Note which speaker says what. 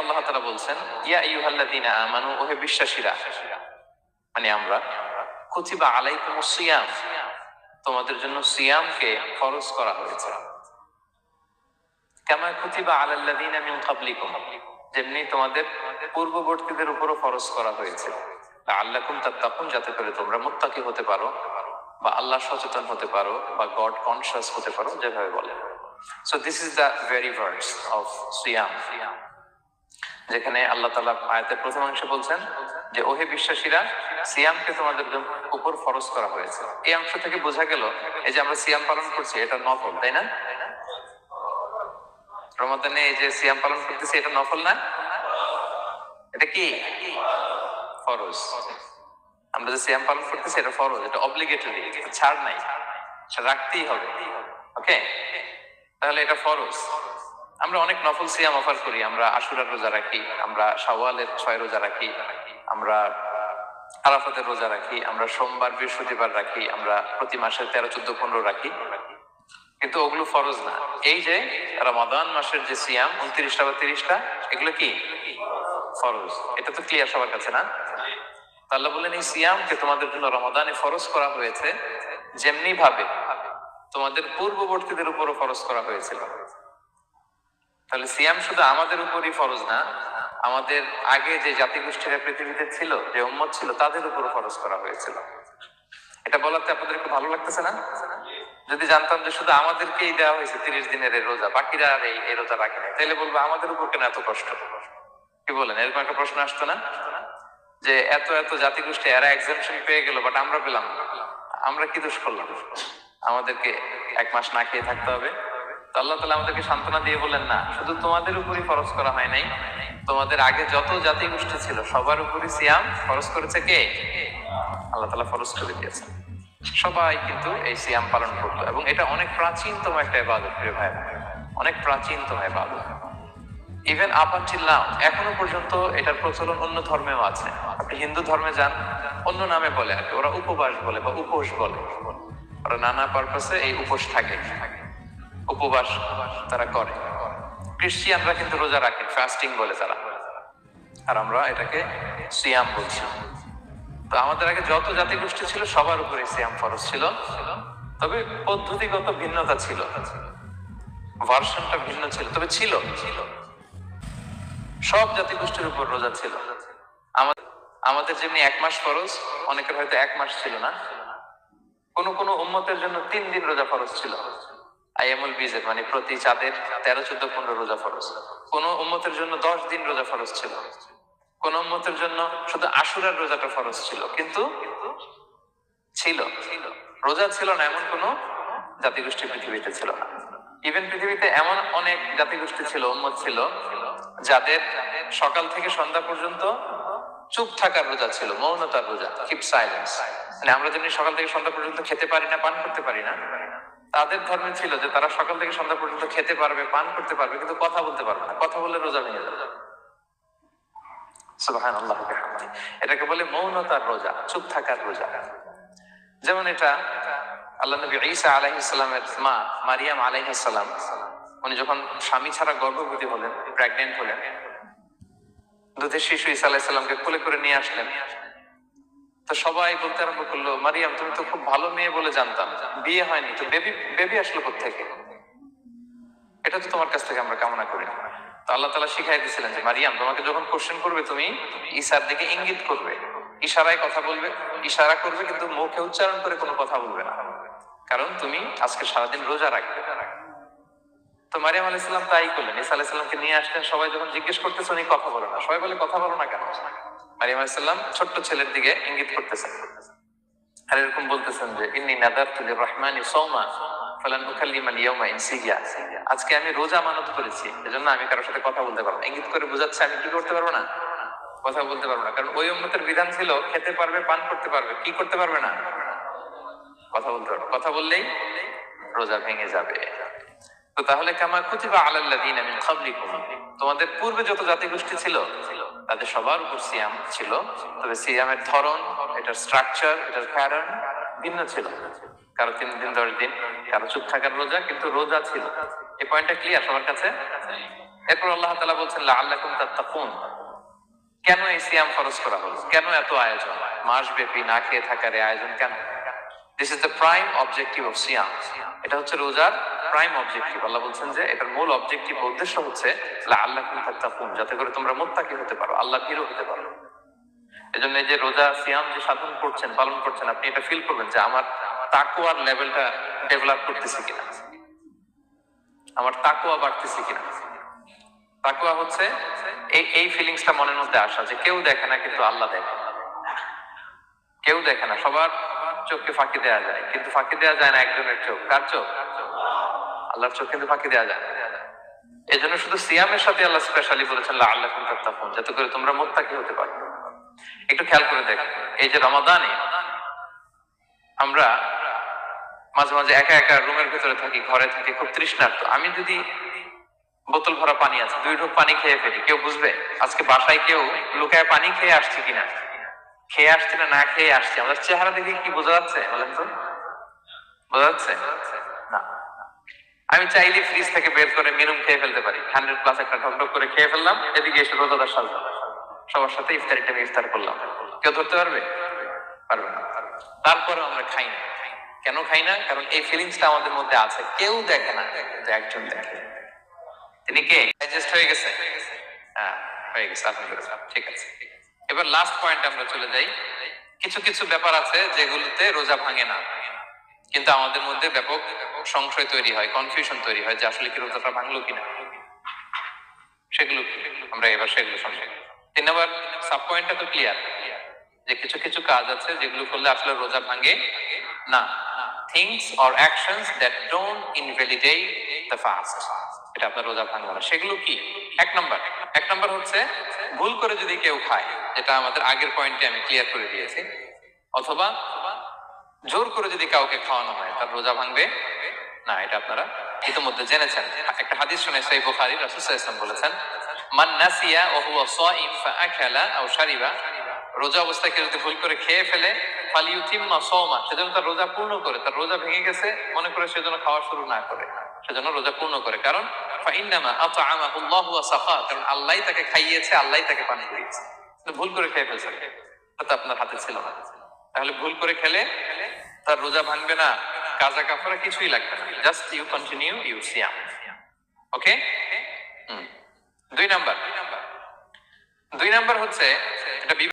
Speaker 1: আল্লাহ বলছেন, ইয়া আমানু, ওহে বিশ্বাসীরা মানে আমরা, কুতিবা সিয়াম, তোমাদের জন্য সিয়ামকে করা হয়েছে। কুতিবা মিন যেমনি তোমাদের পূর্ববর্তীদের উপরও ফরজ করা হয়েছে। আল্লাকুম তাত্তাকুন, যাতে করে তোমরা মুত্তাকি হতে পারো, বা আল্লাহ সচেতন হতে পারো, বা গড কনসিয়াস হতে পারো, যেভাবে বলে। So this is the very verse of siyam. যেখানে আল্লাহ তালা আয়াতের প্রথম অংশে বলছেন যে, ওহে বিশ্বাসীরা, সিয়ামকে তোমাদের উপর ফরজ করা হয়েছে। এই অংশ থেকে বোঝা গেল, এই যে আমরা সিয়াম পালন করছি, এটা নফল, তাই না? রমাদানে এই যে সিয়াম পালন করতেছি, এটা না? এটা কি? ফরজ। আমরা যে সিয়াম পালন করতেছি, এটা ফরজ, এটা অব্লিগেটরি ছাড় নাই রাখতেই হবে ওকে তাহলে এটা ফরজ। আমরা অনেক নফল সিয়াম অফার করি, আমরা আশুরার রোজা রাখি, আমরা শাওয়ালের ছয় রোজা রাখি, আমরা আরাফাতের রোজা রাখি, আমরা সোমবার, বৃহস্পতিবার রাখি, আমরা প্রতি মাসের তেরো, চোদ্দ, পনেরো রাখি। কিন্তু ওগুলো ফরজ না। এই যে রমাদান মাসের যে সিয়াম, উনত্রিশটা বা তিরিশটা, এগুলো কি? ফরজ। এটা তো ক্লিয়ার সবার কাছে না? তো আল্লাহ বললেন, এই সিয়ামকে তোমাদের জন্য রমাদানে ফরজ করা হয়েছে যেমনি ভাবে তোমাদের পূর্ববর্তীদের উপরও ফরজ করা হয়েছিল। তাহলে সিয়াম শুধু আমাদের উপরই ফরজ না, আমাদের আগে যে জাতিগোষ্ঠীরা পৃথিবীতে ছিল, যে উম্মত ছিল, তাদের উপরও ফরজ করা হয়েছিল। এটা বলাতে আপনাদের একটু ভালো লাগতেছে না? যদি জানতাম যে শুধু আমাদেরকেই দেওয়া হয়েছে তিরিশ দিনের এই রোজা, বাকিরা আর এই রোজা রাখে না তাইলে বলব আমাদের উপর কেন এত কষ্ট? কি বলেন, এরকম একটা প্রশ্ন আসতো না? যে এত এত জাতিগোষ্ঠী, এরা এক্সামশন পেয়ে গেল বাট আমরা পেলাম। আমরা কি দোষ করলাম? আমাদেরকে এক মাস না খেয়ে থাকতে হবে। আল্লাহ তালা আমাদেরকে সান্ত্বনা দিয়ে বললেন, না, শুধু তোমাদের উপরই ফরজ করা হয় নাই। তোমাদের আগে যত জাতিগোষ্ঠী ছিল, সবার উপরই সিয়াম ফরজ করেছে কে? আল্লাহ তালা ফরজ করে দিয়েছেন। সবাই কিন্তু এই সিয়াম পালন করতো এবং এটা অনেক প্রাচীনতম একটা ইবাদত, প্রিয় ভাই। অনেক প্রাচীনতম ইবাদত। ইভেন আপ আনটিল নাও এখনও পর্যন্ত এটার প্রচলন অন্য ধর্মেও আছে। আপনি হিন্দু ধর্মে যান, অন্য নামে বলে আর ওরা উপবাস বলে বা উপোস বলে। ওরা নানা পারপাসে এই উপোস থাকে। উপবাস তারা করে। খ্রিস্টিয়ানরা কিন্তু রোজা রাখে ফাস্টিং বলে তারা। আর আমরা এটাকে সিয়াম বলছি। তো আমাদের আগে যত জাতিগোষ্ঠী ছিল, সবার উপরে সিয়াম ফরজ ছিল। তবে পদ্ধতিগত ভিন্নতা ছিল। ভার্সনটা ভিন্ন ছিল, তবে ছিল ছিল। সব জাতিগোষ্ঠীর উপর রোজা ছিল। আমাদের আমাদের যেমনি এক মাস ফরজ, অনেকের হয়তো এক মাস ছিল না। কোন কোন উম্মতের জন্য তিন দিন রোজা ফরজ ছিল। আইএমুল বিজের মানে প্রতি চাঁদের তেরো, চোদ্দ, পনেরো রোজা ফরজ। কোন উম্মতের জন্য দশ দিন রোজা ফরজ ছিল। কোন উম্মতের জন্য শুধু আশুরার রোজাটা ফরজ ছিল, কিন্তু ছিল। রোজা ছিল না এমন কোন জাতিগোষ্ঠী পৃথিবীতে ছিল না। ইভেন পৃথিবীতে এমন অনেক জাতিগোষ্ঠী ছিল উন্মত ছিল, যাদের সকাল থেকে সন্ধ্যা পর্যন্ত চুপ থাকার রোজা ছিল, মৌনতার রোজা কিপ সাইলেন্স মানে আমরা যেমনি সকাল থেকে সন্ধ্যা পর্যন্ত খেতে পারি না, পান করতে পারি না তাদের ধর্মে ছিল যে তারা সকাল থেকে সন্ধ্যা পর্যন্ত খেতে পারবে, পান করতে পারবে, কিন্তু কথা বলতে পারবে না। কথা বললে রোজা ভেঙে যাবে। এটাকে বলে মৌনতার রোজা, চুপ থাকার রোজা। যেমন এটা আল্লাহ নবী ঈসা আলাইহিসসালামের মা মারিয়াম আলাইহিসসালাম উনি যখন স্বামী ছাড়া গর্ভবতী হলেন প্রেগনেন্ট হলেন, দুধের শিশু ঈসা আলাইহিসসালামকে কোলে করে নিয়ে আসলেন। তো সবাই বলতে আরম্ভ করল, মারিয়াম, তুমি তো খুব ভালো মেয়ে বলে জানতাম। বিয়ে হয়নি তো, বেবি বেবি আসলো থেকে এটা তো তোমার কাছ থেকে আমরা কামনা করি। না তো আল্লাহ তালা শিখাই দিয়েছিলেন যে, মারিয়াম, তোমাকে যখন কোশ্চেন করবে, তুমি দিকে ইঙ্গিত করবে। ইশারায় কথা বলবে, ইশারা করবে, কিন্তু মুখে উচ্চারণ করে কোনো কথা বলবে না। কারণ তুমি আজকে সারাদিন রোজা রাখবে। তো মারিয়াম আলাইসাল্লাম তাই করলেন। ঈসা আলাইসাল্লামকে নিয়ে আসলেন। সবাই যখন জিজ্ঞেস করতেছে, উনি কথা বলে না। সবাই বলে, কথা বলো না কেন? মারিয়াম আলাইসাল্লাম ছোট্ট ছেলের দিকে ইঙ্গিত করতেছেন। আর এরকম বলতেছেন যে, ইন্নি নাদার তুলি রহমানি সৌমা আজকে আমি করেছি, এজন্য আমি কারোর সাথে কথা বলতে পারব ইঙ্গিত করে বোঝাচ্ছে, আমি কি করতে পারব না? কথা বলতে পারব না। কারণ ওই বিধান ছিল, খেতে পারবে, পান করতে পারবে, কি করতে পারবে না? কথা বলতে পারবে কথা বললেই রোজা ভেঙে যাবে। তো তাহলে কামা কুতিবা আলাল্লাযিনা মিন ক্বাবলিকুম। তোমাদের পূর্বে যত জাতিগোষ্ঠী ছিল তাদের সবার উপর সিয়াম ছিল। তবে সিয়ামের ধরন, এটার স্ট্রাকচার এটার কারণ ভিন্ন ছিল। কারও তিন দিন, দশ দিন, কারও চুপ থাকার রোজা, কিন্তু রোজা ছিল। এই পয়েন্টটা ক্লিয়ার সবার কাছে? এরপর আল্লাহ তাআলা বলছেন, লাআল্লাকুম তাত্তাকুন। কেন এই সিয়াম ফরজ করা হলো? কেন এত আয়োজন? মাস ব্যাপী না খেয়ে থাকার এই আয়োজন কেন? This is the prime objective of siyam. এটা হচ্ছে রোজার প্রাইম অবজেক্টিভ আল্লাহ বলছেন যে, এটার মূল অবজেক্টিভ উদ্দেশ্য হচ্ছে আল্লাহ তাত্তাকুন, যাতে করে তোমরা মোত্তাকি হতে পারো আল্লাহ ভীরু হতে পারো। এজন্য এই যে রোজা, সিয়াম যে সাধন করছেন, পালন করছেন, আপনি এটা ফিল করবেন যে, আমার তাকুয়ার লেভেলটা ডেভেলপ করতেছি কিনা? আমার তাকুয়া বাড়তেছি কিনা? তাকুয়া হচ্ছে, এই এই ফিলিংসটা মনের মধ্যে আসা যে, কেউ দেখে না, কিন্তু আল্লাহ দেখে। কেউ দেখে না, সবার চোখকে ফাঁকি দেওয়া যায়, কিন্তু ফাঁকি দেওয়া যায় না একজনের চোখ। কার চোখ? আল্লাহর চোখ কিন্তু ফাঁকি দেওয়া যায় এই জন্য শুধু সিয়ামের সাথে আল্লাহ স্পেশালি বলেছেন আল্লাহ তাত্তাকুন যাতে করে তোমরা মোত্তাকি হতে পারো। একটু খেয়াল করে দেখো, এই যে রমাদানে আমরা মাঝে মাঝে একা একা রুমের ভিতরে থাকি, ঘরে থাকি, খুব তৃষ্ণার্ত। আমি যদি বোতল ভরা পানি আছে, দুই ঢোক পানি খেয়ে ফেলি, কেউ বুঝবে? আজকে বাসায় কেউ লুকায় পানি খেয়ে আসছে কিনা? খেয়ে আসছে না না খেয়ে আসছে? আমাদের চেহারা দেখে কি বোঝা যাচ্ছে? বলেন তো। বোঝা যাচ্ছে? আমি চাইলে ফ্রিজ থেকে বের করে মিনুম খেয়ে ফেলতে পারি। হান্ড্রেড প্লাস একটা ঢকঢক করে খেয়ে ফেললাম, এদিকে এসে রোজাদার সাজলাম সবার সাথে ইফতারি টাইমে ইফতার করলাম। কেউ ধরতে পারবে? পারবে না। তারপরে আমরা খাই না। কেন খাই না? কারণ এই ফিলিংসটা আমাদের মধ্যে আছে। কেউ দেখে না কিন্তু একজন দেখে। তিনি কে? অ্যাডজাস্ট হয়ে গেছে? হ্যাঁ হয়ে গেছে, আলহামদুলিল্লাহ। ঠিক আছে। এবার লাস্ট পয়েন্ট আমরা চলে যাই। কিছু কিছু ব্যাপার আছে যেগুলোতে রোজা ভাঙে না। কিন্তু আমাদের মধ্যে ব্যাপক সংশয় তৈরি হয় কনফিউশন তৈরি হয় যে আসলে কি রোজাটা ভাঙলো কিনা। সেগুলো আমরা এবার সেগুলো শুনব। তিন নম্বর সাব পয়েন্টটা তো ক্লিয়ার যে কিছু কিছু কাজ আছে যেগুলো করলে আসলে রোজা ভাঙে না। Things or actions that don't invalidate the fast এটা আপনার রোজা ভাঙবে না। সেগুলো কি? এক নম্বর। এক নম্বর হচ্ছে, ভুল করে যদি কেউ খায়, যেটা আমাদের আগের পয়েন্টে আমি ক্লিয়ার করে দিয়েছি, অথবা জোর করে যদি কাউকে খাওয়ানো হয়, তার রোজা ভাঙবে না, এটা আপনারা ইতিমধ্যে জেনেছেন। একটা হাদিস শুনে সেই বুখারী রাসূল বলেছেন, মান নাসিয়া হুয়া সাইম ফাআকালা আও শারিবা রোজা যদি ভুল করে খেয়ে ফেলে তার রোজা পূর্ণ করে, তার রোজা ভেঙে গেছে, মনে করে খাওয়া শুরু না করে রোজা পূর্ণ করে। কারণ ফাইন্নামা ওয়া সাফা কারণ আল্লাহই তাকে খাইয়েছে, আল্লাহই তাকে পানি কিন্তু ভুল করে খেয়ে ফেলছে। এটা আপনার হাতে ছিল না। তাহলে ভুল করে খেলে তার রোজা ভাঙবে না। কাজা কাফারা কিছুই লাগবে না। Just you continue you siyam okay দুই নাম্বার। দুই নাম্বার হচ্ছে